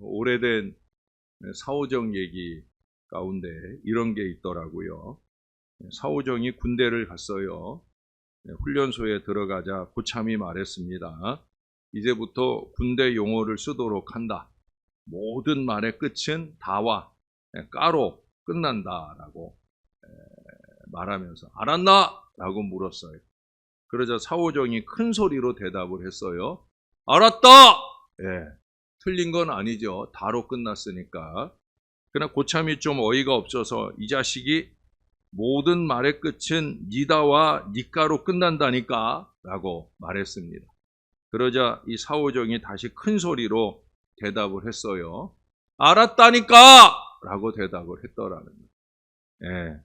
오래된 사오정 얘기 가운데 이런 게 있더라고요. 사오정이 군대를 갔어요. 훈련소에 들어가자 고참이 말했습니다. 이제부터 군대 용어를 쓰도록 한다. 모든 말의 끝은 다와 까로 끝난다라고 말하면서 알았나? 라고 물었어요. 그러자 사오정이 큰 소리로 대답을 했어요. 알았다! 예, 틀린 건 아니죠. 다로 끝났으니까. 그러나 고참이 좀 어이가 없어서 이 자식이 모든 말의 끝은 니다와 니까로 끝난다니까 라고 말했습니다. 그러자 이 사오정이 다시 큰 소리로 대답을 했어요. 알았다니까! 라고 대답을 했더라는 거예요. 예.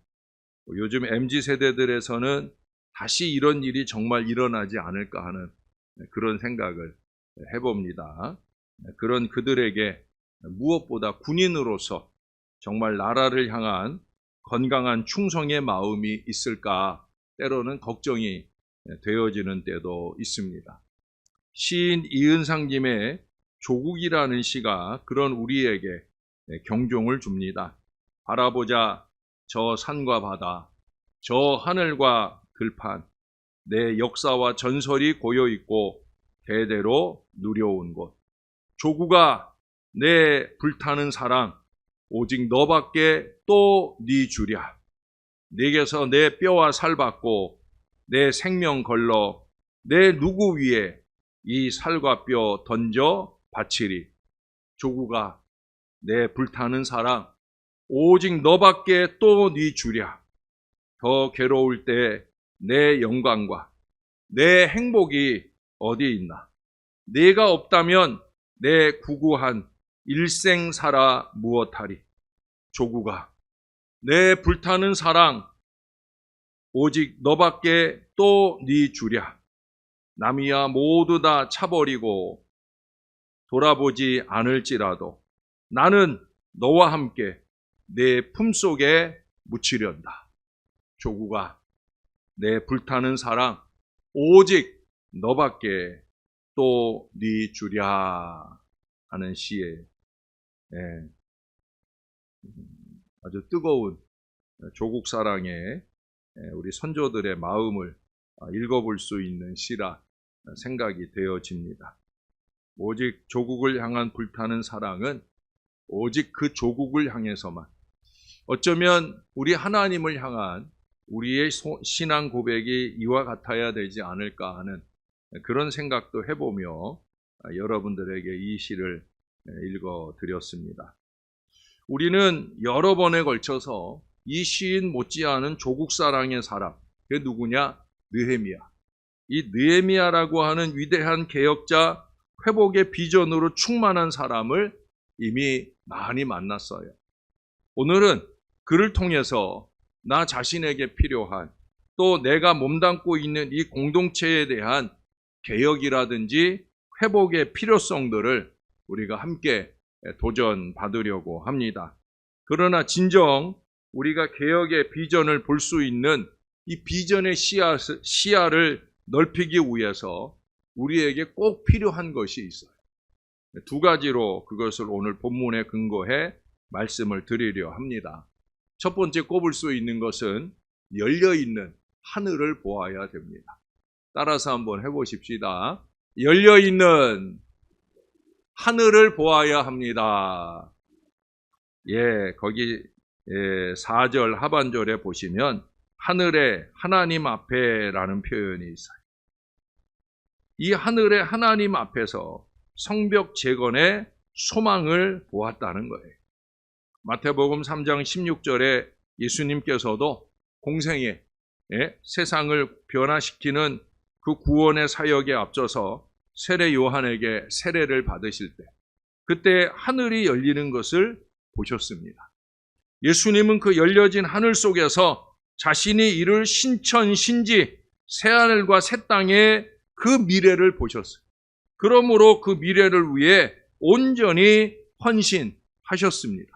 요즘 MZ 세대들에서는 다시 이런 일이 정말 일어나지 않을까 하는 그런 생각을 해봅니다. 그런 그들에게 무엇보다 군인으로서 정말 나라를 향한 건강한 충성의 마음이 있을까 때로는 걱정이 되어지는 때도 있습니다. 시인 이은상님의 조국이라는 시가 그런 우리에게 경종을 줍니다. 바라보자 저 산과 바다, 저 하늘과 들판, 내 역사와 전설이 고여 있고 대대로 누려온 곳. 조국아, 내 불타는 사랑, 오직 너밖에 또 네 주랴. 내게서 내 뼈와 살 받고 내 생명 걸러 내 누구 위에 이 살과 뼈 던져 바치리. 조국아, 내 불타는 사랑, 오직 너밖에 또 네 주랴. 더 괴로울 때 내 영광과 내 행복이 어디 있나? 네가 없다면 내 구구한 일생 살아 무엇하리? 조국아, 내 불타는 사랑 오직 너밖에 또 네 주랴. 남이야 모두 다 차버리고 돌아보지 않을지라도 나는 너와 함께 내 품속에 묻히련다. 조국아, 내 불타는 사랑 오직 너밖에 또 네 주랴 하는 시에 예, 아주 뜨거운 조국 사랑에 예, 우리 선조들의 마음을 읽어볼 수 있는 시라 생각이 되어집니다. 오직 조국을 향한 불타는 사랑은 오직 그 조국을 향해서만 어쩌면 우리 하나님을 향한 우리의 신앙 고백이 이와 같아야 되지 않을까 하는 그런 생각도 해보며 여러분들에게 이 시를 읽어 드렸습니다. 우리는 여러 번에 걸쳐서 이 시인 못지않은 조국 사랑의 사람, 그 누구냐? 느헤미야. 이 느헤미야라고 하는 위대한 개혁자 회복의 비전으로 충만한 사람을 이미 많이 만났어요. 오늘은 그를 통해서 나 자신에게 필요한 또 내가 몸담고 있는 이 공동체에 대한 개혁이라든지 회복의 필요성들을 우리가 함께 도전 받으려고 합니다. 그러나 진정 우리가 개혁의 비전을 볼 수 있는 이 비전의 시야, 시야를 넓히기 위해서 우리에게 꼭 필요한 것이 있어요. 두 가지로 그것을 오늘 본문에 근거해 말씀을 드리려 합니다. 첫 번째 꼽을 수 있는 것은 열려 있는 하늘을 보아야 됩니다. 따라서 한번 해보십시다. 열려 있는 하늘을 보아야 합니다. 예, 거기 예, 4절 하반절에 보시면 하늘에 하나님 앞에라는 표현이 있어요. 이 하늘에 하나님 앞에서 성벽 재건의 소망을 보았다는 거예요. 마태복음 3장 16절에 예수님께서도 공생에 예, 세상을 변화시키는 그 구원의 사역에 앞서서 세례 요한에게 세례를 받으실 때 그때 하늘이 열리는 것을 보셨습니다. 예수님은 그 열려진 하늘 속에서 자신이 이룰 신천 신지 새하늘과 새 땅의 그 미래를 보셨어요. 그러므로 그 미래를 위해 온전히 헌신하셨습니다.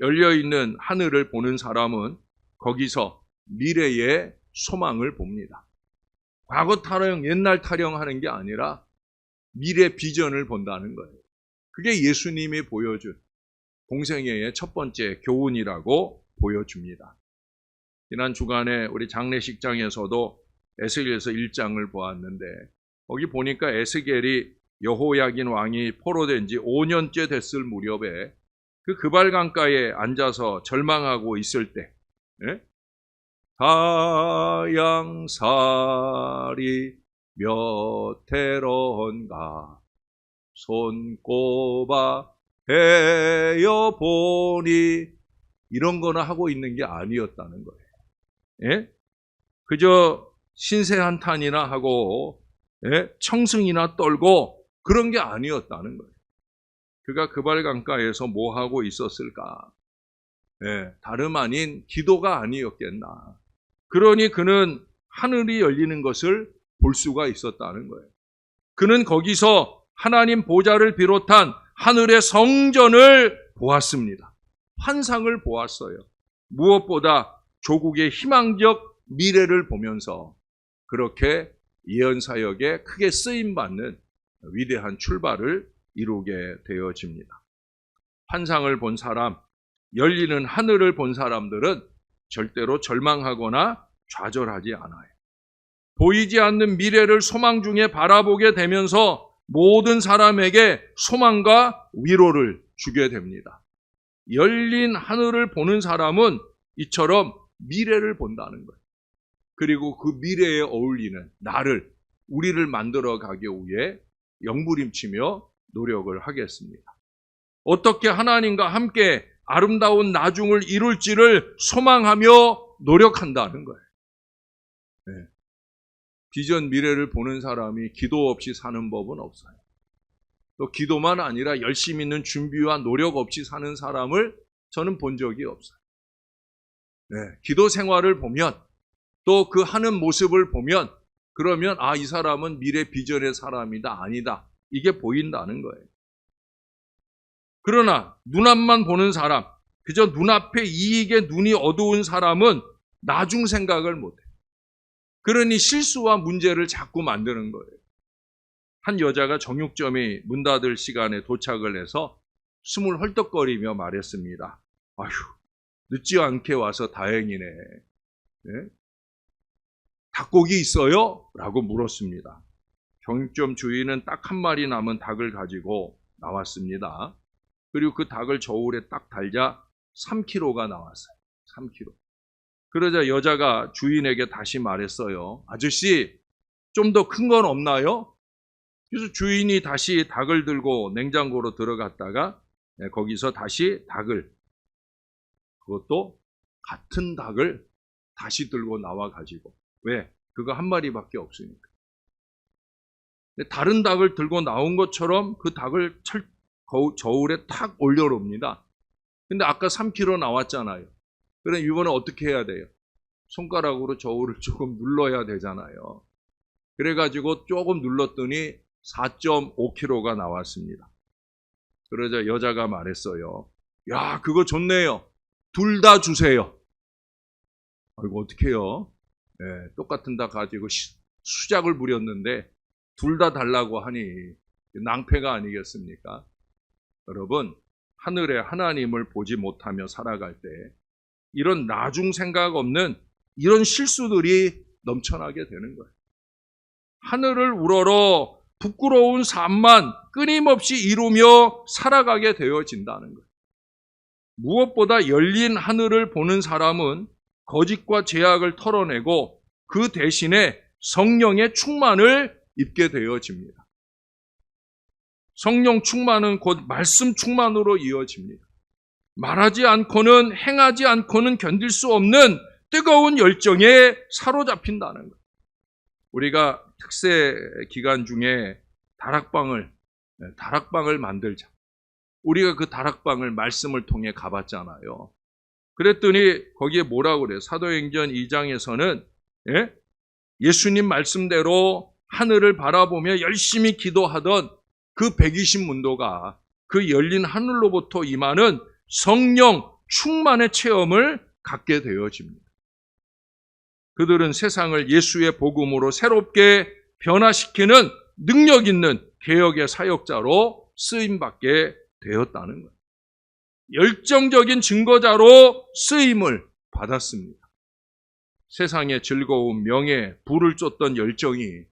열려 있는 하늘을 보는 사람은 거기서 미래의 소망을 봅니다. 과거 타령, 옛날 타령하는 게 아니라 미래 비전을 본다는 거예요. 그게 예수님이 보여준 공생애의 첫 번째 교훈이라고 보여줍니다. 지난 주간에 우리 장례식장에서도 에스겔에서 1장을 보았는데 거기 보니까 에스겔이 여호야긴 왕이 포로된 지 5년째 됐을 무렵에 그 그발강가에 앉아서 절망하고 있을 때 예? 다양살이 몇 해런가 손꼽아 헤어 보니 이런 거나 하고 있는 게 아니었다는 거예요. 예? 그저 신세 한탄이나 하고 예? 청승이나 떨고 그런 게 아니었다는 거예요. 그가 그발강가에서 뭐 하고 있었을까? 예, 다름 아닌 기도가 아니었겠나. 그러니 그는 하늘이 열리는 것을 볼 수가 있었다는 거예요. 그는 거기서 하나님 보좌를 비롯한 하늘의 성전을 보았습니다. 환상을 보았어요. 무엇보다 조국의 희망적 미래를 보면서 그렇게 예언 사역에 크게 쓰임 받는 위대한 출발을 이루게 되어집니다. 환상을 본 사람, 열리는 하늘을 본 사람들은 절대로 절망하거나 좌절하지 않아요. 보이지 않는 미래를 소망 중에 바라보게 되면서 모든 사람에게 소망과 위로를 주게 됩니다. 열린 하늘을 보는 사람은 이처럼 미래를 본다는 거예요. 그리고 그 미래에 어울리는 나를, 우리를 만들어 가기 위해 영부림치며 노력을 하겠습니다. 어떻게 하나님과 함께 아름다운 나중을 이룰지를 소망하며 노력한다는 거예요. 네. 비전 미래를 보는 사람이 기도 없이 사는 법은 없어요. 또 기도만 아니라 열심히 있는 준비와 노력 없이 사는 사람을 저는 본 적이 없어요. 네. 기도 생활을 보면 또 그 하는 모습을 보면 그러면 아, 이 사람은 미래 비전의 사람이다. 아니다. 이게 보인다는 거예요. 그러나 눈앞만 보는 사람, 그저 눈앞의 이익에 눈이 어두운 사람은 나중 생각을 못해. 그러니 실수와 문제를 자꾸 만드는 거예요. 한 여자가 정육점이 문 닫을 시간에 도착을 해서 숨을 헐떡거리며 말했습니다. 아휴, 늦지 않게 와서 다행이네. 네? 닭고기 있어요? 라고 물었습니다. 정육점 주인은 딱 한 마리 남은 닭을 가지고 나왔습니다. 그리고 그 닭을 저울에 딱 달자 3kg가 나왔어요. 3kg. 그러자 여자가 주인에게 다시 말했어요. 아저씨, 좀 더 큰 건 없나요? 그래서 주인이 다시 닭을 들고 냉장고로 들어갔다가 네, 거기서 다시 닭을 그것도 같은 닭을 다시 들고 나와 가지고 왜? 그거 한 마리밖에 없으니까. 다른 닭을 들고 나온 것처럼 그 닭을 철, 저울에 탁 올려놓습니다. 근데 아까 3kg 나왔잖아요. 그럼 이번에 어떻게 해야 돼요? 손가락으로 저울을 조금 눌러야 되잖아요. 그래가지고 조금 눌렀더니 4.5kg가 나왔습니다. 그러자 여자가 말했어요. 야, 그거 좋네요. 둘 다 주세요. 아이고, 어떡해요? 네, 똑같은 닭 가지고 수작을 부렸는데 둘 다 달라고 하니 낭패가 아니겠습니까? 여러분, 하늘에 하나님을 보지 못하며 살아갈 때 이런 나중 생각 없는 이런 실수들이 넘쳐나게 되는 거예요. 하늘을 우러러 부끄러운 삶만 끊임없이 이루며 살아가게 되어진다는 거예요. 무엇보다 열린 하늘을 보는 사람은 거짓과 제약을 털어내고 그 대신에 성령의 충만을 입게 되어집니다. 성령 충만은 곧 말씀 충만으로 이어집니다. 말하지 않고는 행하지 않고는 견딜 수 없는 뜨거운 열정에 사로잡힌다는 것. 우리가 특세 기간 중에 다락방을 네, 다락방을 만들자. 우리가 그 다락방을 말씀을 통해 가봤잖아요. 그랬더니 거기에 뭐라고 그래요? 사도행전 2장에서는 예? 예수님 말씀대로 하늘을 바라보며 열심히 기도하던 그 120문도가 그 열린 하늘로부터 임하는 성령 충만의 체험을 갖게 되어집니다. 그들은 세상을 예수의 복음으로 새롭게 변화시키는 능력 있는 개혁의 사역자로 쓰임받게 되었다는 거예요. 열정적인 증거자로 쓰임을 받았습니다. 세상의 즐거움, 명예, 부를 쫓던 열정이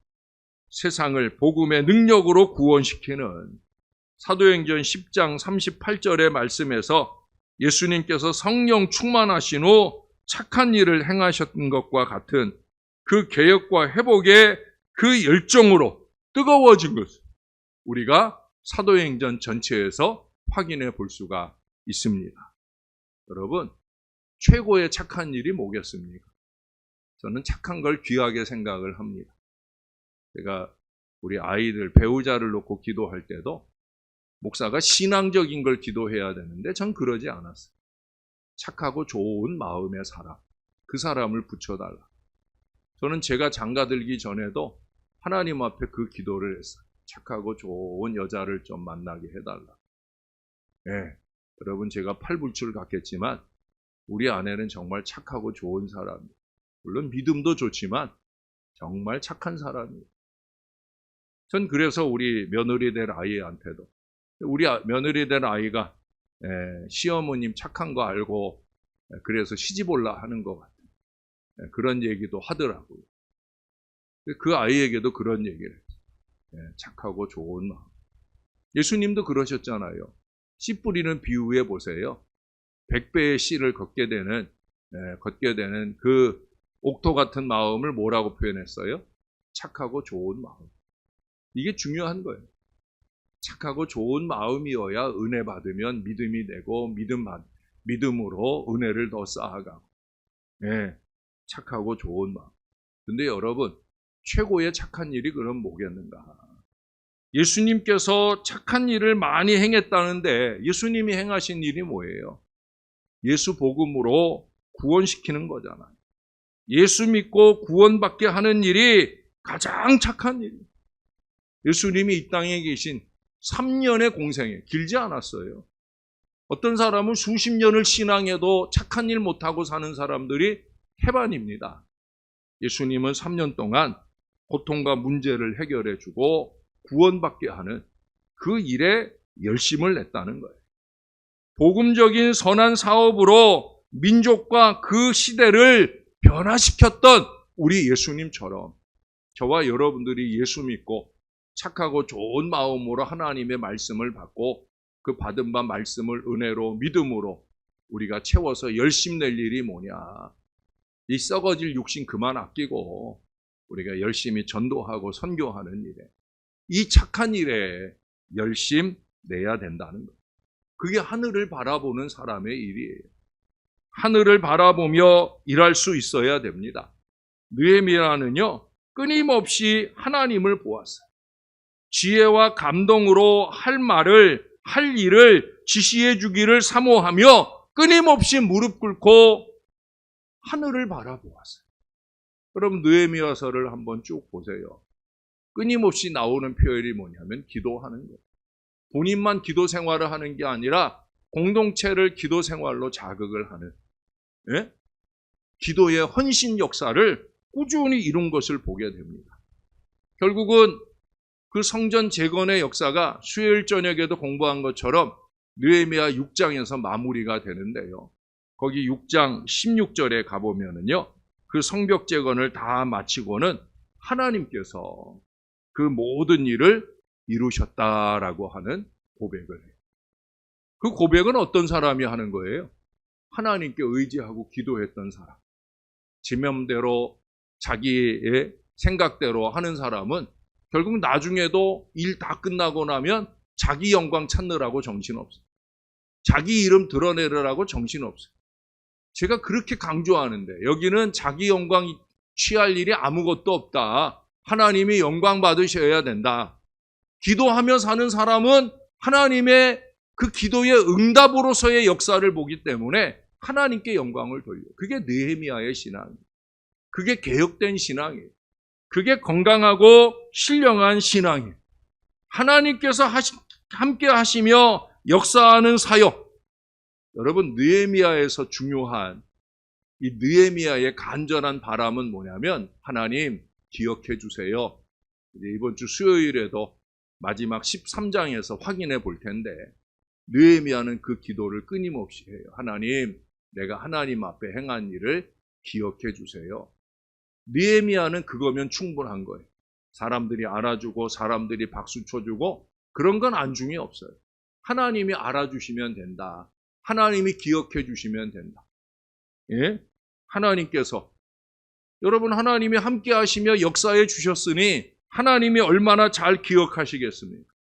세상을 복음의 능력으로 구원시키는 사도행전 10장 38절의 말씀에서 예수님께서 성령 충만하신 후 착한 일을 행하셨던 것과 같은 그 개혁과 회복의 그 열정으로 뜨거워진 것을 우리가 사도행전 전체에서 확인해 볼 수가 있습니다. 여러분, 최고의 착한 일이 뭐겠습니까? 저는 착한 걸 귀하게 생각을 합니다. 제가 우리 아이들, 배우자를 놓고 기도할 때도 목사가 신앙적인 걸 기도해야 되는데 전 그러지 않았어요. 착하고 좋은 마음의 사람, 그 사람을 붙여달라. 저는 제가 장가들기 전에도 하나님 앞에 그 기도를 했어요. 착하고 좋은 여자를 좀 만나게 해달라. 예, 여러분 제가 팔불출 같겠지만 우리 아내는 정말 착하고 좋은 사람이에요. 물론 믿음도 좋지만 정말 착한 사람이에요. 전 그래서 우리 며느리 될 아이한테도 우리 아- 며느리 된 아이가 예, 시어머님 착한 거 알고 예, 그래서 시집 올라 하는 것 같아요. 예, 그런 얘기도 하더라고요. 그 아이에게도 그런 얘기를 했어요. 예, 착하고 좋은 마음. 예수님도 그러셨잖아요. 씨 뿌리는 비유에 보세요. 백배의 씨를 걷게 되는 예, 걷게 되는 그 옥토 같은 마음을 뭐라고 표현했어요? 착하고 좋은 마음. 이게 중요한 거예요. 착하고 좋은 마음이어야 은혜 받으면 믿음이 되고 믿음 받, 믿음으로 은혜를 더 쌓아가고. 예, 착하고 좋은 마음. 근데 여러분, 최고의 착한 일이 그럼 뭐겠는가? 예수님께서 착한 일을 많이 행했다는데 예수님이 행하신 일이 뭐예요? 예수 복음으로 구원시키는 거잖아요. 예수 믿고 구원받게 하는 일이 가장 착한 일이에요. 예수님이 이 땅에 계신 3년의 공생에 길지 않았어요. 어떤 사람은 수십 년을 신앙해도 착한 일 못하고 사는 사람들이 태반입니다. 예수님은 3년 동안 고통과 문제를 해결해 주고 구원받게 하는 그 일에 열심을 냈다는 거예요. 복음적인 선한 사업으로 민족과 그 시대를 변화시켰던 우리 예수님처럼 저와 여러분들이 예수 믿고 착하고 좋은 마음으로 하나님의 말씀을 받고 그 받은 바 말씀을 은혜로 믿음으로 우리가 채워서 열심 낼 일이 뭐냐. 이 썩어질 육신 그만 아끼고 우리가 열심히 전도하고 선교하는 일에 이 착한 일에 열심 내야 된다는 것. 그게 하늘을 바라보는 사람의 일이에요. 하늘을 바라보며 일할 수 있어야 됩니다. 느헤미야는요 끊임없이 하나님을 보았어요. 지혜와 감동으로 할 말을 할 일을 지시해 주기를 사모하며 끊임없이 무릎 꿇고 하늘을 바라보았어요. 그럼 느헤미야서를 한번 쭉 보세요. 끊임없이 나오는 표현이 뭐냐면 기도하는 거예요. 본인만 기도 생활을 하는 게 아니라 공동체를 기도 생활로 자극을 하는 예? 기도의 헌신 역사를 꾸준히 이룬 것을 보게 됩니다. 결국은 그 성전 재건의 역사가 수요일 저녁에도 공부한 것처럼 느헤미야 6장에서 마무리가 되는데요. 거기 6장 16절에 가보면은요. 그 성벽 재건을 다 마치고는 하나님께서 그 모든 일을 이루셨다라고 하는 고백을 해요. 그 고백은 어떤 사람이 하는 거예요? 하나님께 의지하고 기도했던 사람. 지명대로 자기의 생각대로 하는 사람은 결국 나중에도 일 다 끝나고 나면 자기 영광 찾느라고 정신없어요. 자기 이름 드러내느라고 정신없어요. 제가 그렇게 강조하는데 여기는 자기 영광 취할 일이 아무것도 없다. 하나님이 영광 받으셔야 된다. 기도하며 사는 사람은 하나님의 그 기도의 응답으로서의 역사를 보기 때문에 하나님께 영광을 돌려. 그게 느헤미야의 신앙이에요. 그게 개혁된 신앙이에요. 그게 건강하고 신령한 신앙이에요. 하나님께서 하시, 함께 하시며 역사하는 사역. 여러분 느헤미야에서 중요한 이 느헤미야의 간절한 바람은 뭐냐면 하나님 기억해 주세요. 이번 주 수요일에도 마지막 13장에서 확인해 볼 텐데 느헤미야는 그 기도를 끊임없이 해요. 하나님, 내가 하나님 앞에 행한 일을 기억해 주세요. 느헤미야는 그거면 충분한 거예요. 사람들이 알아주고 사람들이 박수 쳐주고 그런 건 안중에 없어요. 하나님이 알아주시면 된다. 하나님이 기억해 주시면 된다. 예? 하나님께서 여러분 하나님이 함께 하시며 역사해 주셨으니 하나님이 얼마나 잘 기억하시겠습니까?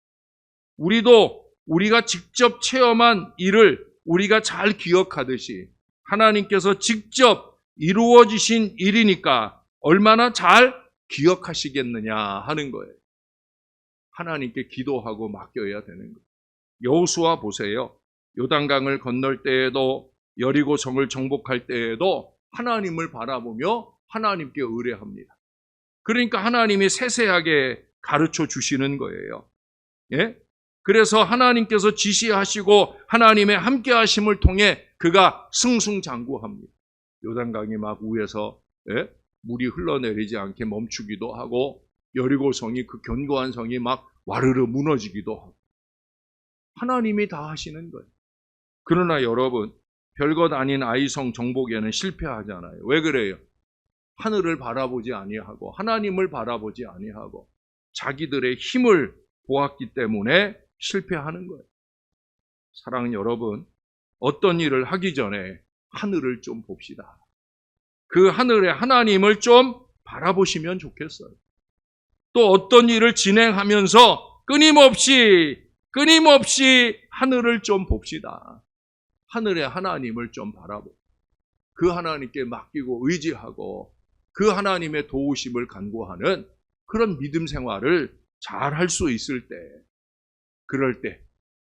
우리도 우리가 직접 체험한 일을 우리가 잘 기억하듯이 하나님께서 직접 이루어지신 일이니까 얼마나 잘 기억하시겠느냐 하는 거예요. 하나님께 기도하고 맡겨야 되는 거예요. 여호수아 보세요. 요단강을 건널 때에도 여리고 성을 정복할 때에도 하나님을 바라보며 하나님께 의뢰합니다. 그러니까 하나님이 세세하게 가르쳐 주시는 거예요. 예? 그래서 하나님께서 지시하시고 하나님의 함께 하심을 통해 그가 승승장구합니다. 요단강이 막 위에서 예? 물이 흘러내리지 않게 멈추기도 하고 여리고 성이 그 견고한 성이 막 와르르 무너지기도 하고 하나님이 다 하시는 거예요. 그러나 여러분 별것 아닌 아이성 정복에는 실패하잖아요. 왜 그래요? 하늘을 바라보지 아니하고 하나님을 바라보지 아니하고 자기들의 힘을 보았기 때문에 실패하는 거예요. 사랑하는 여러분, 어떤 일을 하기 전에 하늘을 좀 봅시다. 그 하늘의 하나님을 좀 바라보시면 좋겠어요. 또 어떤 일을 진행하면서 끊임없이 끊임없이 하늘을 좀 봅시다. 하늘의 하나님을 좀 바라보. 그 하나님께 맡기고 의지하고 그 하나님의 도우심을 간구하는 그런 믿음 생활을 잘 할 수 있을 때, 그럴 때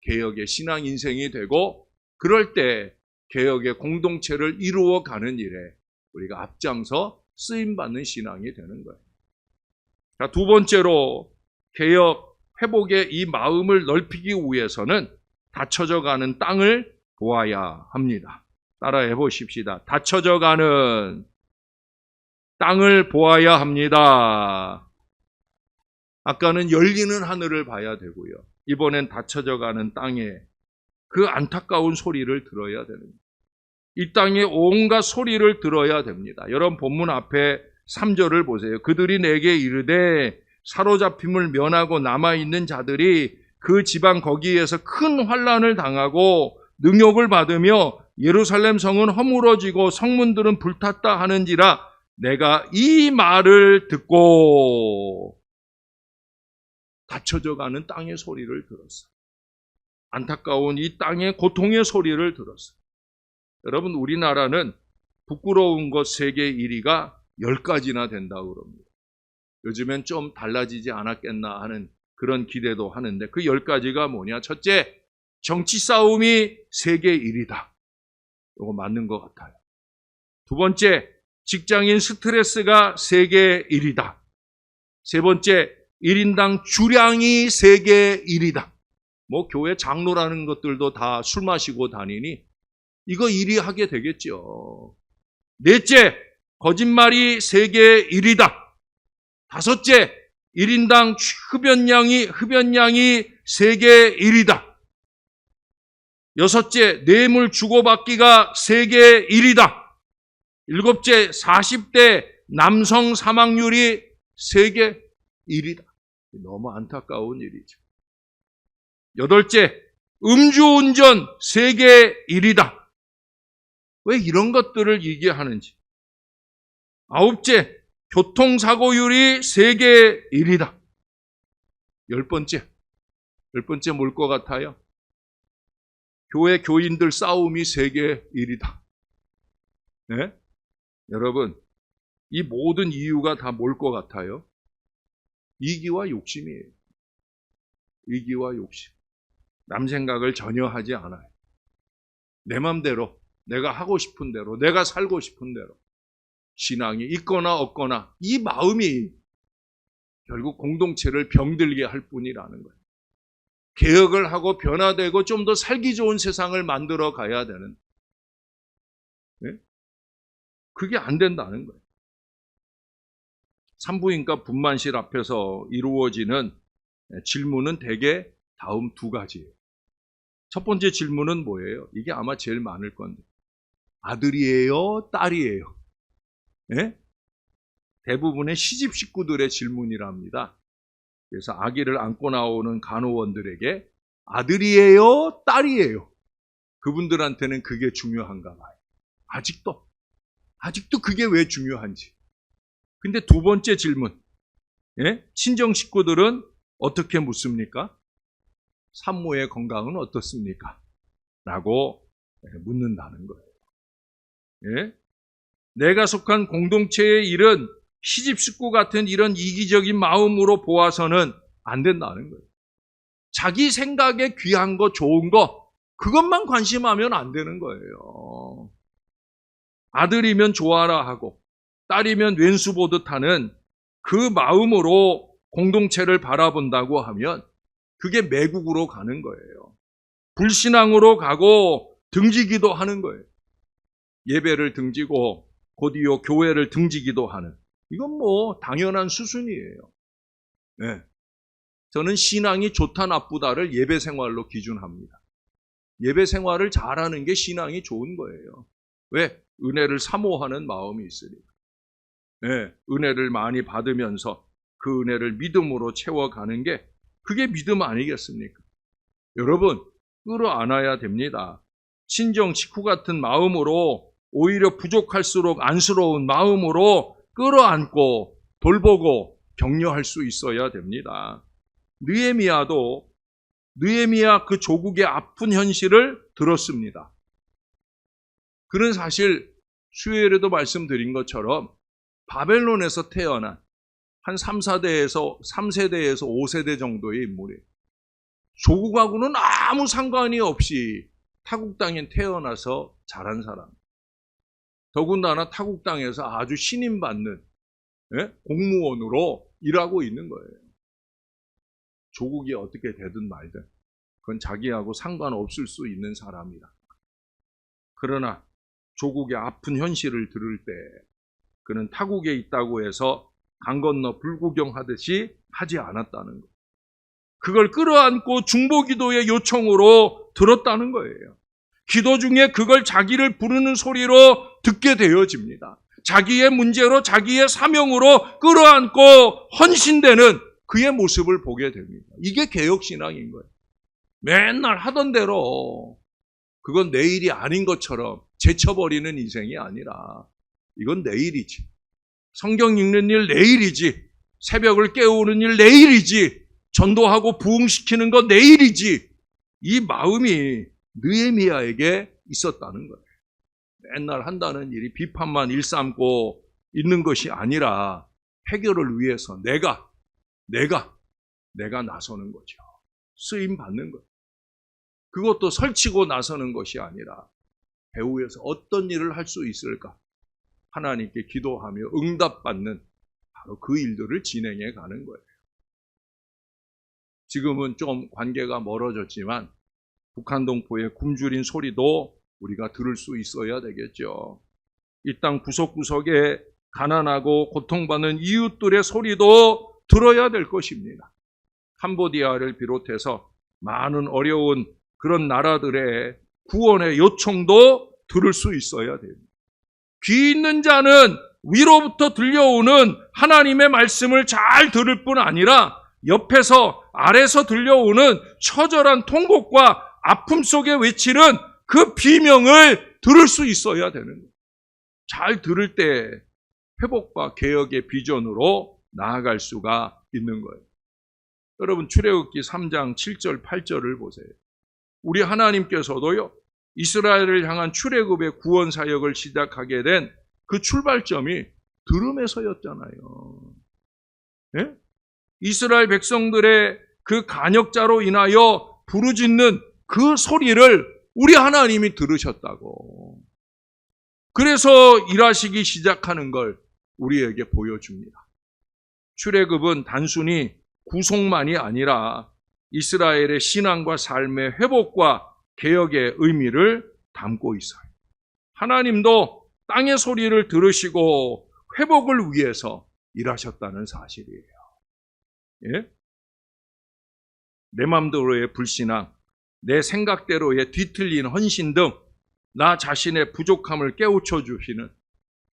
개혁의 신앙 인생이 되고, 그럴 때 개혁의 공동체를 이루어 가는 일에 우리가 앞장서 쓰임 받는 신앙이 되는 거예요. 자, 두 번째로 개혁 회복의 이 마음을 넓히기 위해서는 닫혀져 가는 땅을 보아야 합니다. 따라해 보십시다. 닫혀져 가는 땅을 보아야 합니다. 아까는 열리는 하늘을 봐야 되고요. 이번엔 닫혀져 가는 땅에 그 안타까운 소리를 들어야 됩니다. 이 땅에 온갖 소리를 들어야 됩니다. 여러분 본문 앞에 3절을 보세요. 그들이 내게 이르되 사로잡힘을 면하고 남아있는 자들이 그 지방 거기에서 큰 환란을 당하고 능욕을 받으며 예루살렘 성은 허물어지고 성문들은 불탔다 하는지라 내가 이 말을 듣고 닫혀져 가는 땅의 소리를 들었어. 안타까운 이 땅의 고통의 소리를 들었어. 여러분, 우리나라는 부끄러운 것 세계 1위가 10가지나 된다고 그럽니다. 요즘엔 좀 달라지지 않았겠나 하는 그런 기대도 하는데 그 10가지가 뭐냐? 첫째, 정치 싸움이 세계 1위다. 이거 맞는 것 같아요. 두 번째, 직장인 스트레스가 세계 1위다. 세 번째, 1인당 주량이 세계 1위다. 뭐 교회 장로라는 것들도 다 술 마시고 다니니 이거 1위 하게 되겠죠. 넷째, 거짓말이 세계 1위다. 다섯째, 1인당 흡연량이 흡연량이 세계 1위다. 여섯째, 뇌물 주고받기가 세계 1위다. 일곱째, 40대 남성 사망률이 세계 1위다. 너무 안타까운 일이죠. 여덟째, 음주운전 세계 1위다. 왜 이런 것들을 얘기하는지. 아홉째, 교통사고율이 세계 1위다. 열 번째, 열 번째 뭘 것 같아요? 교회 교인들 싸움이 세계 1위다. 네? 여러분, 이 모든 이유가 다 뭘 것 같아요? 이기와 욕심이에요. 이기와 욕심. 남 생각을 전혀 하지 않아요. 내 맘대로, 내가 하고 싶은 대로, 내가 살고 싶은 대로. 신앙이 있거나 없거나 이 마음이 결국 공동체를 병들게 할 뿐이라는 거예요. 개혁을 하고 변화되고 좀 더 살기 좋은 세상을 만들어 가야 되는. 네? 그게 안 된다는 거예요. 산부인과 분만실 앞에서 이루어지는 예, 질문은 대개 다음 두 가지예요. 첫 번째 질문은 뭐예요? 이게 아마 제일 많을 건데. 아들이에요? 딸이에요? 예? 대부분의 시집 식구들의 질문이랍니다. 그래서 아기를 안고 나오는 간호원들에게 아들이에요? 딸이에요? 그분들한테는 그게 중요한가 봐요. 아직도. 아직도 그게 왜 중요한지. 근데 두 번째 질문. 예? 친정 식구들은 어떻게 묻습니까? 산모의 건강은 어떻습니까? 라고 예, 묻는다는 거예요. 예? 내가 속한 공동체의 일은 시집 식구 같은 이런 이기적인 마음으로 보아서는 안 된다는 거예요. 자기 생각에 귀한 거, 좋은 거, 그것만 관심하면 안 되는 거예요. 아들이면 좋아라 하고, 딸이면 왼수 보듯 하는 그 마음으로 공동체를 바라본다고 하면 그게 매국으로 가는 거예요. 불신앙으로 가고 등지기도 하는 거예요. 예배를 등지고 곧이어 교회를 등지기도 하는. 이건 뭐 당연한 수순이에요. 네. 저는 신앙이 좋다 나쁘다를 예배 생활로 기준합니다. 예배 생활을 잘하는 게 신앙이 좋은 거예요. 왜? 은혜를 사모하는 마음이 있으니까. 네. 은혜를 많이 받으면서 그 은혜를 믿음으로 채워가는 게 그게 믿음 아니겠습니까? 여러분, 끌어안아야 됩니다. 친정 식구 같은 마음으로 오히려 부족할수록 안쓰러운 마음으로 끌어안고 돌보고 격려할 수 있어야 됩니다. 느에미아도 느에미아 그 조국의 아픈 현실을 들었습니다. 그는 사실 수요일에도 말씀드린 것처럼 바벨론에서 태어난 한 3, 4대에서 3세대에서 5세대 정도의 인물이에요. 조국하고는 아무 상관이 없이 타국 땅에 태어나서 자란 사람. 더군다나 타국 땅에서 아주 신임받는 예? 공무원으로 일하고 있는 거예요. 조국이 어떻게 되든 말든 그건 자기하고 상관없을 수 있는 사람이다. 그러나 조국의 아픈 현실을 들을 때 그는 타국에 있다고 해서 강 건너 불구경하듯이 하지 않았다는 것. 그걸 끌어안고 중보기도의 요청으로 들었다는 거예요. 기도 중에 그걸 자기를 부르는 소리로 듣게 되어집니다. 자기의 문제로 자기의 사명으로 끌어안고 헌신되는 그의 모습을 보게 됩니다. 이게 개혁신앙인 거예요. 맨날 하던 대로 그건 내 일이 아닌 것처럼 제쳐버리는 인생이 아니라 이건 내 일이지. 성경 읽는 일 내 일이지. 새벽을 깨우는 일 내 일이지. 전도하고 부흥시키는 거 내 일이지. 이 마음이 느에미아에게 있었다는 거예요. 맨날 한다는 일이 비판만 일삼고 있는 것이 아니라 해결을 위해서 내가, 내가, 내가 나서는 거죠. 쓰임 받는 것. 그것도 설치고 나서는 것이 아니라 배후에서 어떤 일을 할 수 있을까? 하나님께 기도하며 응답받는 바로 그 일들을 진행해 가는 거예요. 지금은 좀 관계가 멀어졌지만 북한 동포의 굶주린 소리도 우리가 들을 수 있어야 되겠죠. 이 땅 구석구석에 가난하고 고통받는 이웃들의 소리도 들어야 될 것입니다. 캄보디아를 비롯해서 많은 어려운 그런 나라들의 구원의 요청도 들을 수 있어야 됩니다. 귀 있는 자는 위로부터 들려오는 하나님의 말씀을 잘 들을 뿐 아니라 옆에서 아래서 들려오는 처절한 통곡과 아픔 속에 외치는 그 비명을 들을 수 있어야 되는 거예요. 잘 들을 때 회복과 개혁의 비전으로 나아갈 수가 있는 거예요. 여러분 출애굽기 3장 7절 8절을 보세요. 우리 하나님께서도요. 이스라엘을 향한 출애굽의 구원 사역을 시작하게 된 그 출발점이 들음에서였잖아요. 예? 이스라엘 백성들의 그 간역자로 인하여 부르짖는 그 소리를 우리 하나님이 들으셨다고. 그래서 일하시기 시작하는 걸 우리에게 보여줍니다. 출애굽은 단순히 구속만이 아니라 이스라엘의 신앙과 삶의 회복과 개혁의 의미를 담고 있어요. 하나님도 땅의 소리를 들으시고 회복을 위해서 일하셨다는 사실이에요. 예? 내 맘대로의 불신앙, 내 생각대로의 뒤틀린 헌신 등 나 자신의 부족함을 깨우쳐 주시는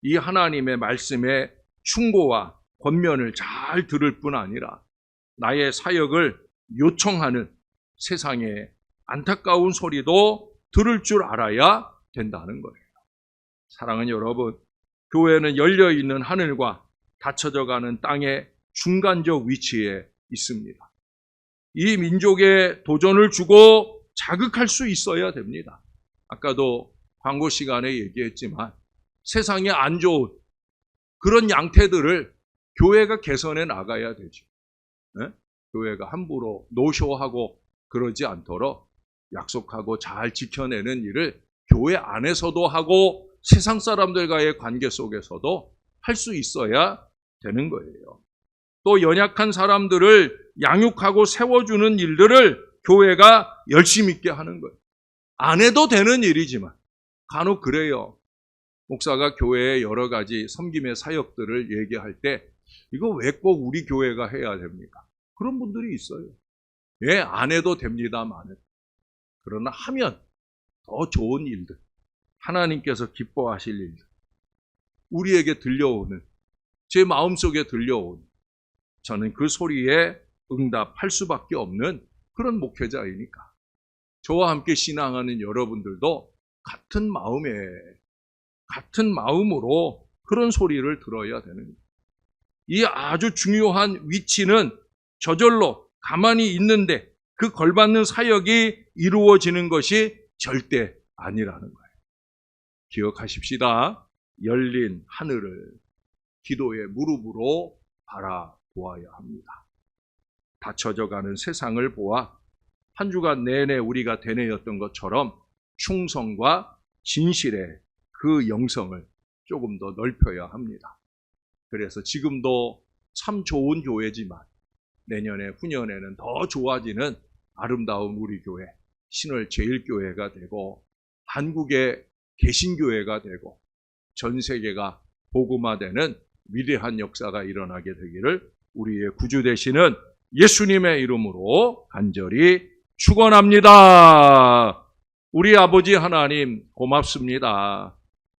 이 하나님의 말씀의 충고와 권면을 잘 들을 뿐 아니라 나의 사역을 요청하는 세상의 안타까운 소리도 들을 줄 알아야 된다는 거예요. 사랑하는 여러분, 교회는 열려 있는 하늘과 닫혀져 가는 땅의 중간적 위치에 있습니다. 이 민족에 도전을 주고 자극할 수 있어야 됩니다. 아까도 광고 시간에 얘기했지만 세상에 안 좋은 그런 양태들을 교회가 개선해 나가야 되죠. 네? 교회가 함부로 노쇼하고 그러지 않도록 약속하고 잘 지켜내는 일을 교회 안에서도 하고 세상 사람들과의 관계 속에서도 할 수 있어야 되는 거예요. 또 연약한 사람들을 양육하고 세워주는 일들을 교회가 열심히 있게 하는 거예요. 안 해도 되는 일이지만 간혹 그래요. 목사가 교회의 여러 가지 섬김의 사역들을 얘기할 때 이거 왜 꼭 우리 교회가 해야 됩니까? 그런 분들이 있어요. 예, 안 해도 됩니다만. 그러나 하면 더 좋은 일들, 하나님께서 기뻐하실 일들, 우리에게 들려오는, 제 마음속에 들려오는, 저는 그 소리에 응답할 수밖에 없는 그런 목회자이니까. 저와 함께 신앙하는 여러분들도 같은 마음에, 같은 마음으로 그런 소리를 들어야 되는. 이 아주 중요한 위치는 저절로 가만히 있는데 그 걸받는 사역이 이루어지는 것이 절대 아니라는 거예요. 기억하십시다. 열린 하늘을 기도의 무릎으로 바라보 아야 합니다. 닫혀져 가는 세상을 보아 한 주간 내내 우리가 되뇌었던 것처럼 충성과 진실의 그 영성을 조금 더 넓혀야 합니다. 그래서 지금도 참 좋은 교회지만 내년에 후년에는 더 좋아지는 아름다운 우리 교회, 신월 제일교회가 되고 한국의 개신교회가 되고 전 세계가 복음화되는 위대한 역사가 일어나게 되기를 우리의 구주 되시는 예수님의 이름으로 간절히 축원합니다. 우리 아버지 하나님 고맙습니다.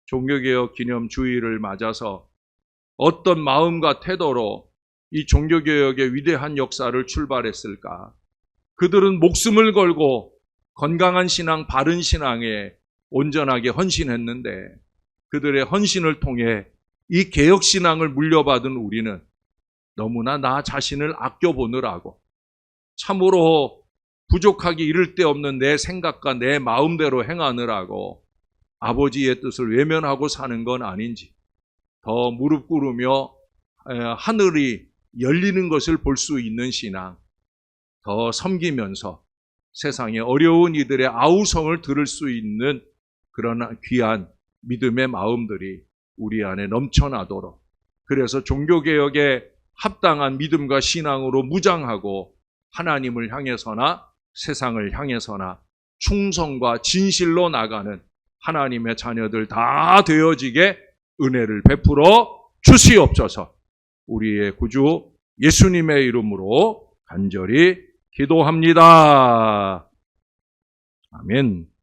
종교개혁 기념 주의를 맞아서 어떤 마음과 태도로 이 종교개혁의 위대한 역사를 출발했을까? 그들은 목숨을 걸고 건강한 신앙, 바른 신앙에 온전하게 헌신했는데 그들의 헌신을 통해 이 개혁신앙을 물려받은 우리는 너무나 나 자신을 아껴보느라고. 참으로 부족하기 이를 데 없는 내 생각과 내 마음대로 행하느라고 아버지의 뜻을 외면하고 사는 건 아닌지 더 무릎 꿇으며 하늘이 열리는 것을 볼 수 있는 신앙, 더 섬기면서 세상의 어려운 이들의 아우성을 들을 수 있는 그런 귀한 믿음의 마음들이 우리 안에 넘쳐나도록. 그래서 종교개혁에 합당한 믿음과 신앙으로 무장하고 하나님을 향해서나 세상을 향해서나 충성과 진실로 나가는 하나님의 자녀들 다 되어지게 은혜를 베풀어 주시옵소서. 우리의 구주 예수님의 이름으로 간절히 기도합니다. 아멘.